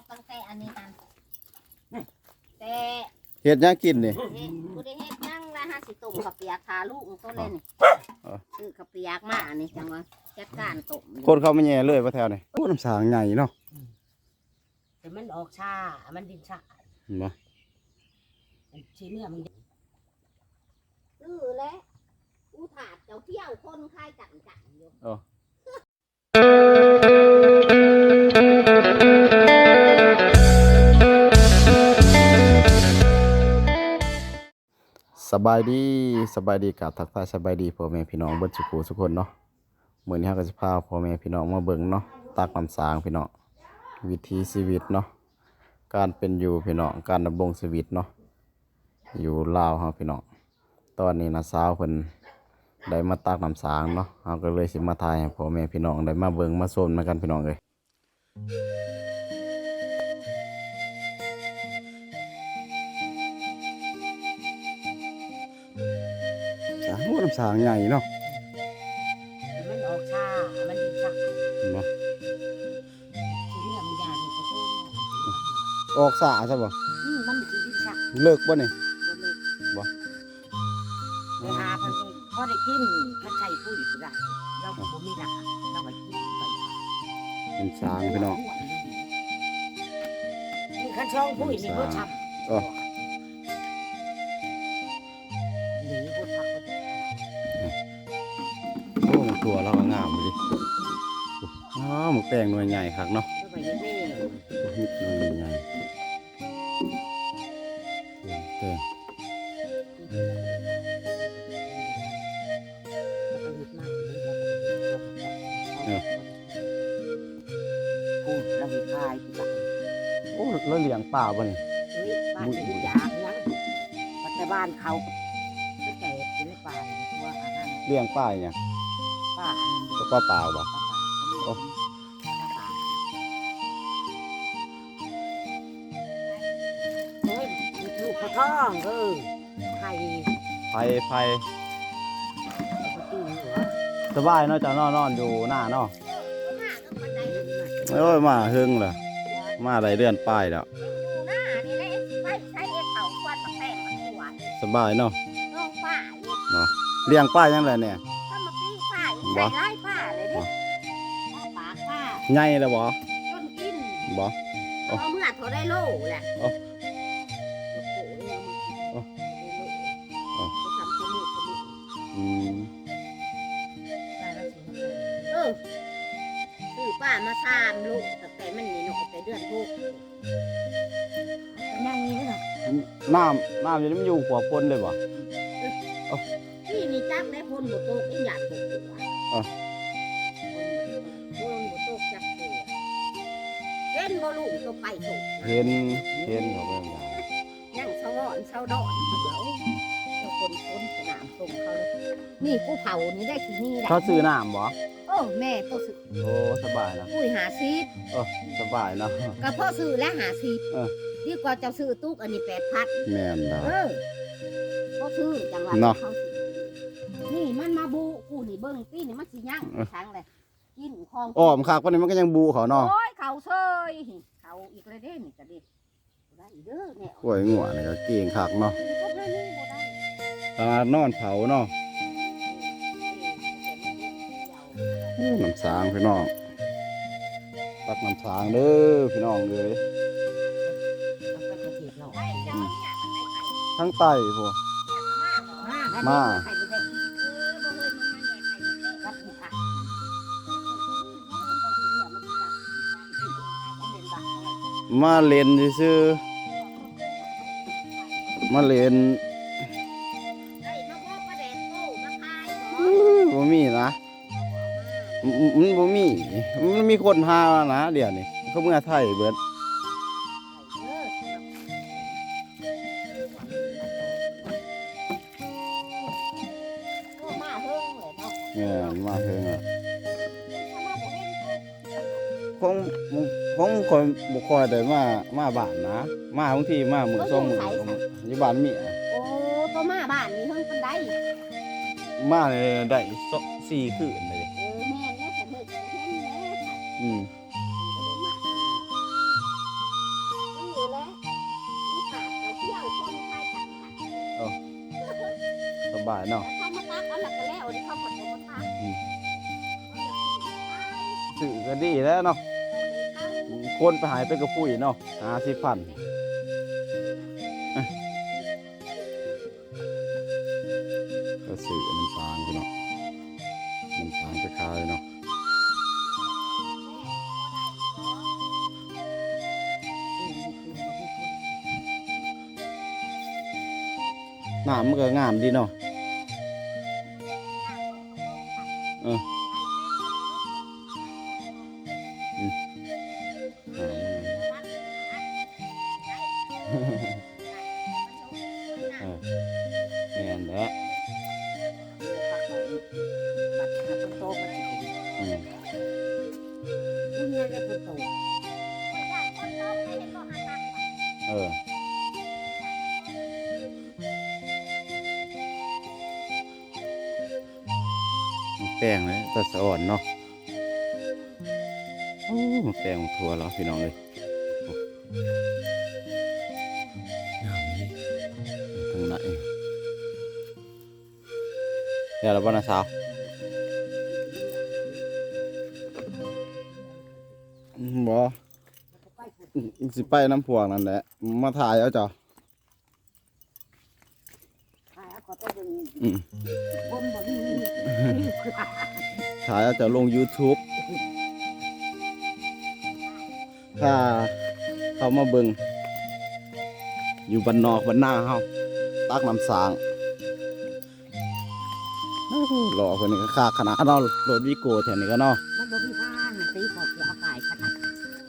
อกตั้งแต่อันนี้กันแต่เฮ็ดหยังกินนี่เฮ็ดบ่ได้เฮ็ดหยังละห้าสิต้มข้าวเปียกทาลูกมันตัวเล่นนี่อ๋อซื้อข้าวเปียกมาอันนี้จังว่าจัดการต้มคนเขามาแย่เลยว่าแถวนี่โอ้น้ำสางใหญ่เนาะแต่มันออกชา มันดินชาเห็นบ่ชีเนื้อมันซื้อแล้วอูถาดเจ้าเที่ยวคนคายจังจังอยู่ สบายดีสบายดีกับทักทายสบายดีพ่อแม่พี่น้องเบิดสุขสุกคนเนาะมื้อนี้เฮาก็สิพาพ่อแม่พี่น้องมาเบิ่งเนาะตักน้ำสางพี่น้องวิถีชีวิตเนาะการเป็นอยู่พี่น้องการดำรงชีวิตเนาะอยู่ลาวเฮาพี่น้องตอนนี้นะสาวเพิ่นได้มาตักน้ำสางเนาะเฮาก็เลยสิมาถ่ายให้พ่อแม่พี่น้องได้มาเบิ่งมาชมมากันพี่น้องเอ้ยำสางใหญ่เนาะมันออกชามันดินชาเห็นบ่ชีเนื้อมันยานกระโปงออกสาซะบ่อืมมันคือดินชาเลิกบ่นี่บ่เลยบ่ไปหาพันธุ์พอได้กินถ้าใช้ปุ๋ยก็ได้เราบ่มีราคาเราไปกินไปเป็นสางพี่น้องนี่คันช่องปุ๋ยนี่ก็ช้ำ หมึกแตงหน่วยใหญ่คักเนาะไปเฮ็ดแม่นิดหน่วยใหญ่แตงพูดเราไม่คายที่บ้านโอ้แล้วเลี้ยงป่าบ่นี่เฮ้ยบ้านเป็นยางนะปัจจุบันเขาก็แก่เป็นในป่าเนี่ยตัวอาหารเลี้ยงป่าอหยังป่าอันนี้ก็ป่าป่าบ่ป่าป่าโท้องเออไข่ไฟไฟประตูหัวสบายเนาะจ้านอนนอนอยู่หน้าเนาะก็มาก็ปันไดอยู่โอ้ยมาหึงล่ะมาได้เดือนป้ายแล้วหน้านี่แหละไปใช้เอ็ดเผาควันมาแป้งมาขวดสบายเนาะน้องป้าเอ็ดเลี้ยงป้ายังไงเนี่ยถ้ามาปี้ป้าอีกใส่ไล่ป้าเลยเด้เอาปากป้าใหญ่แล้วบ่ต้นกินบ่เอาเมื่อเขาได้โล่แหละ มาสามลูกแต่แต่มันนี่หนูแต่เดือนทุกนั่งนี่เนาะน้ำน้ำอยู่นี่มันอยู่หัวปนเลยบ่ที่นี่จักได้พลบุตกอีหยาดบุตกอะพลบุตกจักเสือเห็นบ่ลูกก็ไปถูกเห็นเห็นเขาเป็นอย่างยังเสาอ่อนเสาดอนเดี๋ยวเราคนคนสนามตรงเขาเลยนี่กูเผานี่ได้ที่นี่แหละเขาซื้อน้ำบ่โอ้แม่ก็ซื้อโอ้สบายนะปุ้ยหาซีดเออสบายเนาะก็พ่อซื้อและหาซีดเออ ดีกว่าเจ้าซื้อตุ๊กอันนี้แปดพันแม่นนะเออพ่อซื้อจังหวัดเนาะ เขาซื้อนี่มันมาบูกูนี่เบิ้งตีนี่มันสิย่างทางเลยกินของอ้อมคักวันนี้มันก็ยังบูเขาเนาะโอ้ยเขาเซยเขาอีกเลยเด้นี่ก็ดีบ่ได้เด้อแนวกล้วยงัวนี่ก็เก่งคักเนาะก็เด้อนี่บ่ได้ขนาดนอนเผาเนาะโอ้ น้ำสางพี่น้องตักน้ำสางเด้อพี่น้องเลยทั้งไตพวกมามาเล่นซื้อมาเล่น มีมันมีคนหานะเดี๋ยวนี้เขาเมื่อไทยเบิดแม่นมาเพิ่งอะคงคงคนบ่ค่อยได้มามาบ้านนะ มาบางทีมามื้อสองมื้ออยู่บ้านเมียโอ้ตัวมาบ้านนี่เพิ่งปันไดมาเลยได้สองสี่คืนเลยเอ อืมสบายเนาะสื่อก็ดีแล้วเนาะ คนไปหายไปกับปุ๋ยเนาะหาสิพันก็สื่อมันฟางกันเนาะมันฟางจะคายเนาะ น้ำมันก็งามดีเนาะเออเออแม่นแหละบัดหาคนโตมันสิเป็นอืมผู้เมียได้คนโตเอ แป้งเลยตัดสะอ่อนเนาะโอ้แป้งถั่วแล้วพี่น้องเลยโอ้งามเลยตรงไหนเดี๋ยวเราบ้านนะสาวอืมบ่ไปผู้สิไปน้ำพวงนั่นแหละ มาถ่ายเอาจ้ะชายเอาก็ต้องดึงอืมบ่มบ่มี นี่คือถ่ายเอาจะลง YouTube ถ้าเขามาเบิงอยู่บ้านนอกบ้านหน้าเฮาตักน้ำสางโอ้โหหล่อคนนี้ก็ค่าขนาดเนาะรถวิโก้แถวนี้ก็เนาะมันบ่มีทางตีขอเสียเอาขายขนาด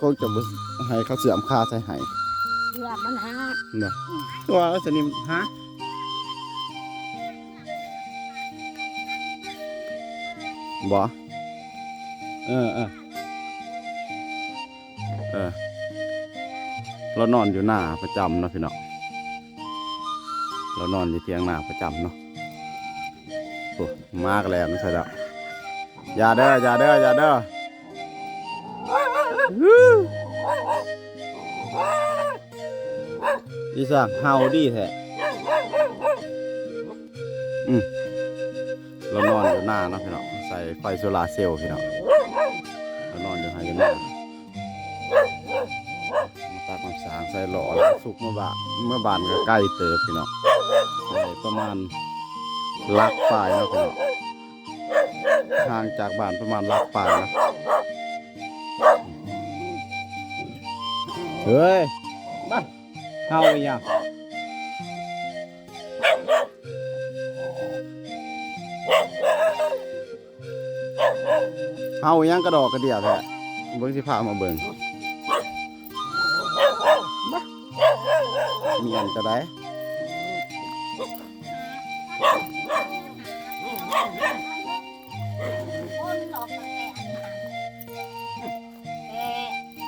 คงจะบ่ให้เขาเสื่อมค่าใส่ให้เพื่อมันหาเนาะตัวสนิมฮะ บ่เออเออเออเรานอนอยู่หน้าประจำเนาะพี่น้องเรานอนอยู่เทียงหน้าประจำเนาะโอ้มากแล้วไม่ใช่แล้วอย่าเด้ออย่าเด้ออย่าเด้ออีสักเฮาดีแท้อืมเรานอนอยู่หน้าเนาะพี่น้อง ใส่ไฟโซลาเซลล์พี่น้องเรานอนอยู่หาอยู่หน้ามาตักน้ำสางใส่หล่อแล้วสุกเมื่อบาเมื่อบานก็ใกล้เติบพี่น้องใส่ประมาณลักปลายเนาะพี่น้องห่างจากบ้านประมาณลักปลายนะเฮ้ยมาเฮาอีหยัง เฮาอีหยังกระดอกกระเดียแท้เบิ่งสิพามาเบิ่งมีอันก็ได้คนหลอกกันแต่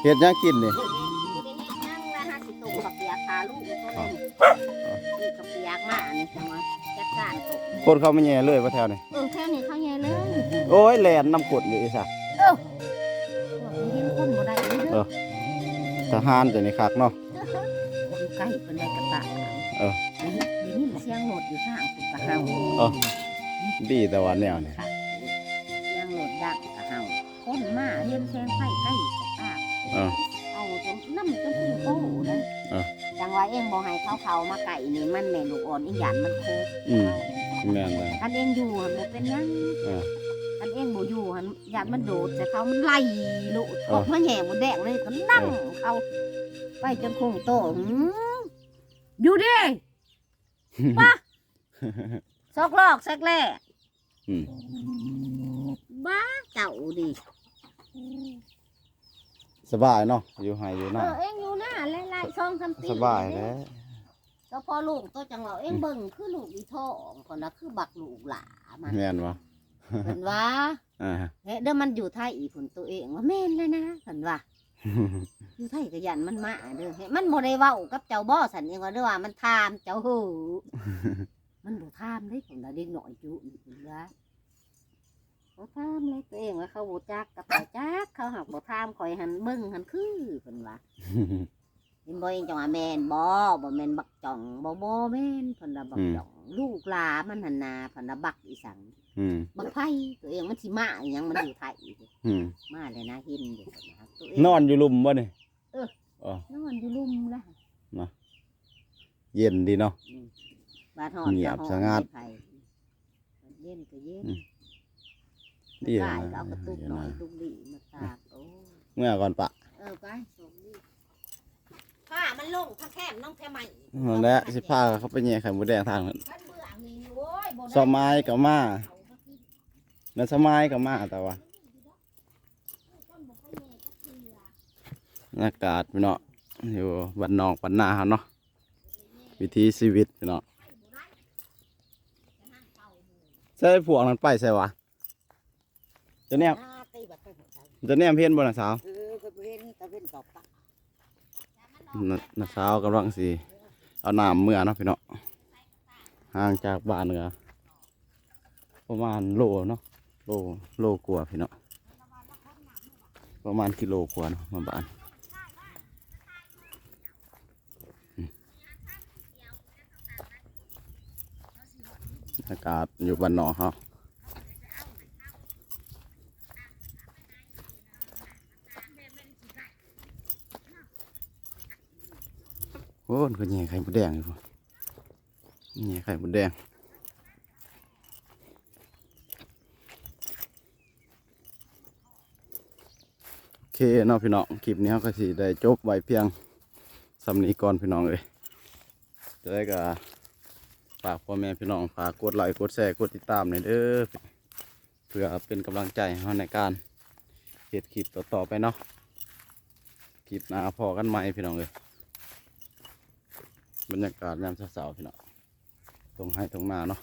เฮ็ดหยังกินนี่แต่ไม่ได้นั่งละห้าสิบตุ่มกับเปียกขาลูกก็เลยนี่กับเปียกมาอันนี้จังหวะ จัดการตกคนเขาไม่แย่เลยว่าแถวนี่เออแค่นี้เขาแย่เลยโอ้ยแลนน้ำกดอยู่อีสักเออเห็นคนบ่ได้เลยเด้อทหารตัวนี้คักเนาะอยู่ใกล้เป็นไรกันตาเออเดี๋ยวนี้เสียงโหลดอยู่ข้างสุดกะเฮาเออดีแต่ว่าแนวนี่ค่ะเสียงโหลดดักกะเฮาคนมาเห็นแสงไฟใกล้กะตาเออเอาจนน้ำจนพุ่งโตเลยเออ จังว่าเองบ่ให้เขาเขามาไก่นี่มันแม่ลูกอ่อนอีหยันมันโคกอืมแม่นเลยอันเองอยู่หันบ่เป็นหยังเอออันเองบ่อยู่หันหยันมันโดดแต่เขามันไล่ลูกเอเขาอมาแห่มันแดงเลยก็นั่งเขาไปจนคงโตหืมอยู่ดิป้าซอกลอกซอกแล่อืม บ้าเจ้าดิสบายเนาะอยู่ไห้อยู่หเอน้าอเอง อยู่หน้าไล่ๆช่องคำตีสบายแล้วก็พอลูกโตจังเราเองเบิ่งคือลูกอีท้องคนละคือบักลูกหลามันแม่นวะเห็นว่าอ่า เฮ้ยเดี๋ยวมันอยู่ไทยอีผลตัวเองว่าแม่นเลยนะเห็นว่าอยู่ไทยก็ยันมันมาเด้อเฮ้ยมันบ่ได้เว้ากับเจ้าบ่สันเองว่าเด้อว่ามันทามเจ้าหูมันบ่ทามเด้คนละเด็กน้อยจุนี่เห็นว่าบ่ทามเลยตัวเองว่าเขาบ่จักกับเขาจักเขาหักบ่ทามข่อยหันเบิ่งหันคือเพิ่นว่าเเห็นบ่เองจังว่าแม่นบ่บ่แม่นบักจ่องบ่บ่แม่นเพิ่นน่ะบักจ่องลูกหลามันหันนาเพิ่นน่ะบักอีสังอืมบักไผตัวเองมันสิมาอีหยังมันอยู่ไทยอีกอืมมาเลยนะเห็นอยู่นะครับตัวเองนอนอยู่หลุมบ่นี่เอออ๋อนอนอยู่ลุ่มละเย็นดีเนาะบาดหอดเงียบก็หอดสงัดไผ่เย็นก็เย็นอืมดีได้นะก็เอากระตุกหน่อยตุกดีมาตากโอ้เมื่อก่อนปะเออไปส่งดิ ผ้ามันลงผ้าแคบน้องแค่ใหม่นั่นแหละสิพาเขาไปแย่ไข่หมูแดงทางนั้นมันเบื่อนี่โว้ยบ่ได้สมัยก็มาแล้วสมัยก็มาแต่ว่าอากาศพี่เนาะอยู่บ้านนอกบ้านนาเขาเนาะวิถีชีวิตพี่เนาะใส่พวกนั้นไปใส่วะจะเนี่ยหน้าตีบัดไปหมดเลยจะเนี่ยเพี้ยนบนน่ะสาว เออก็เห็นตะเวนตอบตะ น่ะน่ะสาวกำลังสิเอาน้ำเมื่อนะพี่เนาะห่างจากบ้านเนือประมาณโลเนาะโลโลกว่าพี่เนาะประมาณกิโลกว่าเนาะมาบ้านอืมอากาศอยู่บ้านนอกเขา โอ้ยก็แย่ไข่มดแดงอยู่พุ่นแย่ไข่มดแดงโอเคเนาะพี่น้องคลิปนี้ก็สิได้จบไว้เพียงสำนีก่อนพี่น้องเอ้ยจะได้ก็ฝากพ่อแม่พี่น้องฝากกดไลค์กดแชร์กดติดตามหน่อยเด้อเพื่อเป็นกำลังใจให้ในการเฮ็ดคลิปต่อๆไปเนาะคลิปหน้าพอกันใหม่พี่น้องเอ้ย บรรยากาศยามเช้าๆพี่น้องตรงให้ตรงหน้าเนาะ